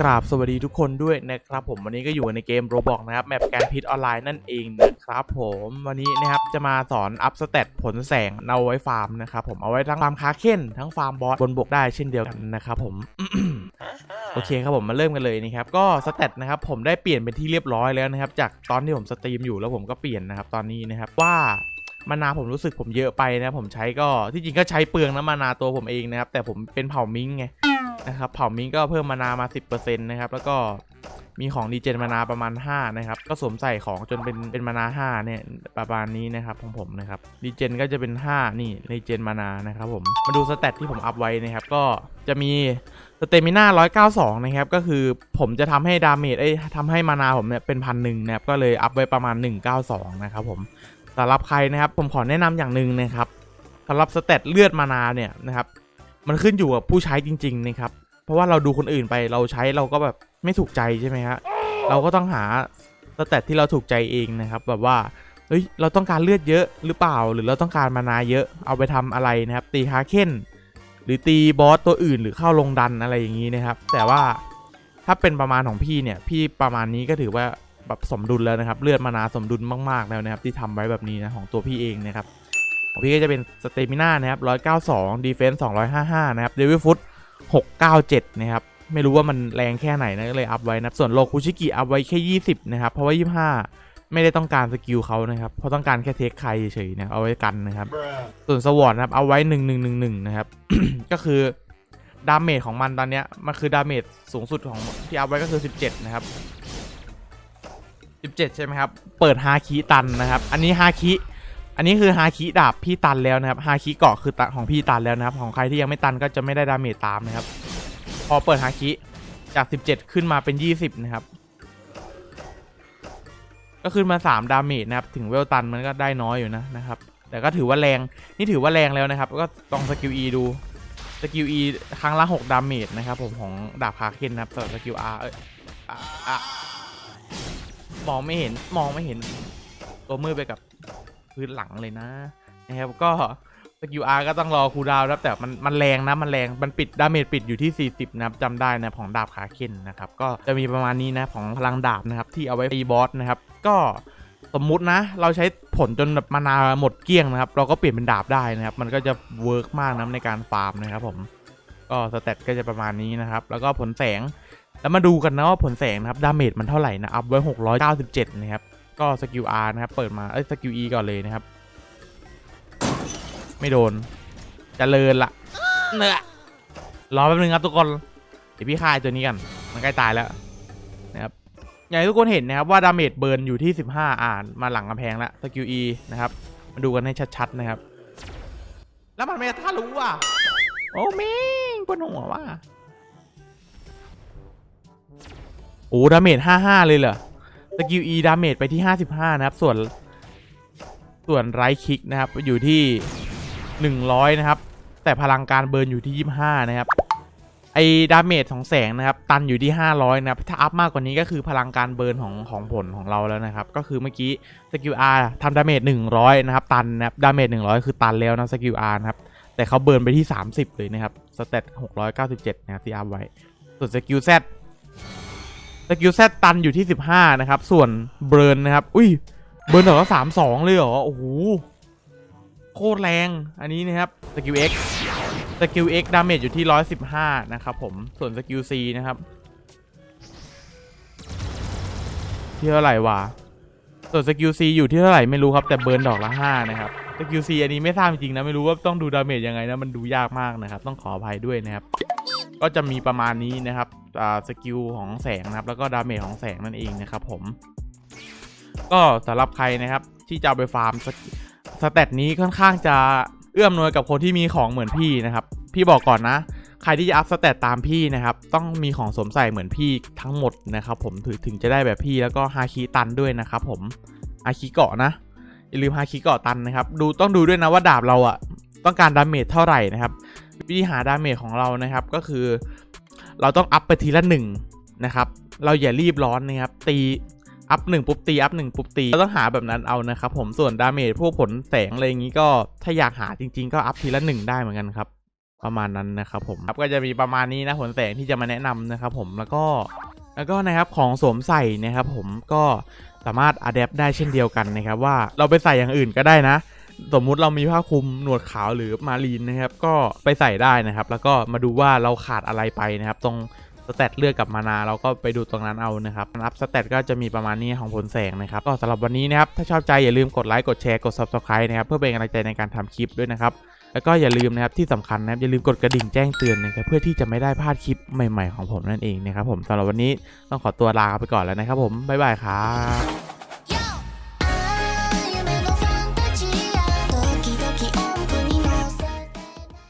กราบสวัสดีทุกคนด้วยนะครับผมวันนี้ก็อยู่ในเกมโรบอกนะครับแมปแกนพิษออนไลน์นั่นเองนะครับผมวันนี้นะครับจะมาสอนอัพสเตตผลแสงเอาไว้ฟาร์มนะครับผมเอาไว้ทั้งฟาร์มคาเคนทั้งฟาร์มบอสบนบกได้เช่นเดียวกันนะครับผมโอเคครับผมมาเริ่มกันเลยนะครับก็สเตตนะครับผมได้เปลี่ยนเป็นที่เรียบร้อยแล้วนะครับจากตอนที่ผมสตรีมอยู่แล้วผมก็เปลี่ยนนะครับตอนนี้นะครับว่า มานาผมรู้สึกผมเยอะไปนะผมใช้ก็ที่จริงก็ใช้เปลืองนะมานาตัวผมเองนะครับแต่ผมเป็นเผ่ามิงไงนะครับเผ่ามิงก็เพิ่มมานามา 10%นะครับแล้วก็มีของดีเจนมานาประมาณ 5 นะครับ ก็สวมใส่ของจนเป็นเป็นมานา5เนี่ยประมาณนี้นะครับของผมนะครับดีเจนก็จะเป็น 5 นี่ดีเจนมานานะครับผมมาดูสเตตที่ผมอัพไว้นะครับ ก็จะมีสเตมิน่า192 นะครับ ก็คือผมจะทำให้ดาเมจเอ้ยทำให้มานาผมเนี่ยเป็นพันหนึ่งนะครับ ก็เลยอัพไว้ประมาณ 192 นะครับผม สำหรับใครนะครับ ผมขอแนะนำอย่างหนึ่งนะครับสำหรับสเตตเลือดมานาเนี่ยนะครับ มันขึ้นอยู่กับผู้ใช้จริง ๆ นะครับ เพราะว่าเราดูคนอื่นไปเราใช้เราก็แบบไม่ถูกใจใช่ไหมฮะเราก็ต้องหาสเตตที่เราถูกใจเองนะครับ แบบว่าเฮ้ยเราต้องการเลือดเยอะหรือเปล่า หรือเราต้องการมานาเยอะเอาไปทำอะไรนะครับ ตีฮาเคนหรือตีบอสตัวอื่นหรือเข้าลงดันอะไรอย่างนี้นะครับ แต่ว่าถ้าเป็นประมาณของพี่เนี่ย พี่ประมาณนี้ก็ถือว่า แบบสมดุลแล้วนะครับ เลือดมานาสมดุลมากๆแล้วนะครับ ที่ทำไว้แบบนี้นะของตัวพี่เองนะครับของพี่ก็จะเป็นสเตมิน่านะครับ192 Defense 255นะครับ Devil Foot 697นะครับไม่รู้ว่ามันแรงแค่ไหนนะก็เลยอัพไว้นะส่วนโลคุชิกิอัพไว้แค่20นะครับเพราะว่า25ไม่ได้ต้องการสกิลเขานะครับ เพราะต้องการแค่เทคใครเฉยๆนะเอาไว้กันนะครับ ส่วนสวอตนะครับเอาไว้1111นะครับ ก็คือดาเมจของมันตอนเนี้ยมันคือดาเมจสูงสุดของที่อัพไว้ก็คือ 17 นะครับ 17 ใช่ไหมครับ เปิดฮาคิตันนะครับ อันนี้ฮาคิ อันนี้คือฮาคิดาบพี่ตันแล้วนะครับ ฮาคิเกาะคือตันของพี่ตันแล้วนะครับ ของใครที่ยังไม่ตันก็จะไม่ได้ดาเมจตามนะครับ พอเปิดฮาคิจาก 17 ขึ้นมาเป็น 20 นะครับ ก็ขึ้นมา 3 ดาเมจนะครับ ถึงเวลตันมันก็ได้น้อยอยู่นะนะครับ แต่ก็ถือว่าแรง นี่ถือว่าแรงแล้วนะครับ ก็ลองสกิล E ดูสกิล E ครั้งละ 6 ดาเมจนะครับผมของดาบคาเคนนะครับส่วนสกิล R เอ้ยอะ มองไม่เห็นมองไม่เห็น ตัวมืดไปกับพื้นหลังเลยนะนะครับก็สกิลอาร์ก็ต้องรอคูดาวนะครับแต่มันมันแรงนะมันแรงมันปิดดาเมจปิดอยู่ที่ 40 นะครับจำได้นะของดาบขาเคนนะครับก็จะมีประมาณนี้นะของพลังดาบนะครับที่เอาไว้ตีบอสนะครับก็สมมุตินะ เราใช้ผลจนแบบมานาหมดเกลี้ยงนะครับ เราก็เปลี่ยนเป็นดาบได้นะครับ มันก็จะเวิร์กมากนะในการฟาร์มนะครับผมก็สเตตก็จะประมาณนี้นะครับ แล้วก็ผลแสง แล้วมาดูกันนะว่าผลแสงนะครับ ดาเมจมันเท่าไหร่นะ อัพไว้ 697 นะครับ ก็สกิล R นะครับ เปิดมา เอ้ย สกิล E ก่อนเลยนะครับ ไม่โดนจเจริญละเนื้อรอแป๊บนึงครับทุกคน เดี๋ยวพี่ฆ่าไอ้ตัวนี้กัน มันใกล้ตายแล้วนะครับ อย่างที่ทุกคนเห็นนะครับว่าดาเมจเบิร์นอยู่ที่ 15 อ่าน มาหลังกำแพงแล้วสกิล E นะครับ มาดูกันให้ชัดๆนะครับ แล้วมันไม่ท่ารู้อะ โอ้เม่งปวดหัวว่ะ อ้ดาเมจ55เลยเหรอสกิล E ดาเมจไปที่55นะครับ ส่วน ส่วนไรคิกนะครับ อยู่ที่100นะครับ แต่พลังการเบิร์นอยู่ที่25นะครับ ไอ้ดาเมจของแสงนะครับ ตันอยู่ที่500นะครับ ถ้าอัพมากกว่านี้ก็คือพลังการเบิร์นของของผลของเราแล้วนะครับ ก็คือเมื่อกี้สกิล R ทำดาเมจ100นะครับ ตันนะครับดาเมจ100คือตันแล้วนะสกิล R นะครับแต่เขาเบิร์นไปที่ 30 เลยนะครับ สเตต697 นะครับที่อัพไว้ ส่วนสกิล Z สกิลแซตันอยู่ที่ 15 นะครับ ส่วนเบิร์นนะครับ อุ้ย เบิร์นเหรอสามสองเลยเหรอ โอ้โห โคตรแรง อันนี้นะครับ สกิล X สกิล X ดาเมจอยู่ที่ 115 นะครับผม ส่วนสกิล C นะครับ ที่เท่าไหร่วะ ส่วนสกิล C อยู่ที่เท่าไหร่ไม่รู้ครับ แต่เบิร์นดอกละ 5 นะครับ สกิล C อันนี้ไม่ทราบจริงๆนะ ไม่รู้ว่าต้องดูดาเมจยังไงนะ มันดูยากมากนะครับ ต้องขออภัยด้วยนะครับ ก็จะมีประมาณนี้นะครับ สกิลของแสงนะครับ แล้วก็ดาเมจของแสงนั่นเองนะครับผม ก็สำหรับใครนะครับที่จะไปฟาร์มสสเตตนี้ค่อนข้างจะเอื้อมหน่วยกับคนที่มีของเหมือนพี่นะครับ พี่บอกก่อนนะ ใครที่จะอัพสเตตตามพี่นะครับ ต้องมีของสวมใส่เหมือนพี่ทั้งหมดนะครับ ผมถึงถึงจะได้แบบพี่แล้วก็ฮาคิตันด้วยนะครับ ผมฮาคิเกาะนะอย่าลืมฮาคิเกาะตันนะครับ ดูต้องดูด้วยนะว่าดาบเราอะต้องการดาเมจเท่าไหร่นะครับ วิธีหาดาเมจของเรานะครับก็คือ เราต้องอัพไปทีละหนึ่งนะครับ เราอย่ารีบร้อนนะครับ ตีอัพหนึ่งปุ๊บตีอัพหนึ่งปุ๊บตีเราต้องหาแบบนั้นเอานะครับ ผมส่วนดาเมจพวกผลแสงอะไรอย่างนี้ก็ถ้าอยากหาจริง ๆ ก็อัพทีละหนึ่งได้เหมือนกันครับ ประมาณนั้นนะครับผมครับก็จะมีประมาณนี้นะผลแสงที่จะมาแนะนำนะครับ ผมแล้วก็แล้วก็นะครับของสวมใส่นะครับผมก็สามารถอัดแอปได้เช่นเดียวกันนะครับว่าเราไปใส่อย่างอื่นก็ได้นะ สมมุติเรามีผ้าคลุมหนวดขาวหรือมารีนนะครับ ก็ไปใส่ได้นะครับ แล้วก็มาดูว่าเราขาดอะไรไปนะครับ ตรงสเตตเลือกกับมานาเราก็ไปดูตรงนั้นเอานะครับอัพสเตตก็จะมีประมาณนี้ของผลแสงนะครับ ก็สำหรับวันนี้นะครับ ถ้าชอบใจอย่าลืมกดไลค์กดแชร์กด subscribe นะครับ เพื่อเป็นกำลังใจในการทำคลิปด้วยนะครับ แล้วก็อย่าลืมนะครับที่สำคัญนะครับอย่าลืมกดกระดิ่งแจ้งเตือนนะครับเพื่อที่จะไม่ได้พลาดคลิปใหม่ ๆ ของผมนั่นเองนะครับผมสำหรับวันนี้ต้องขอตัวลาไปก่อนแล้วนะครับผมบ๊ายบายครับ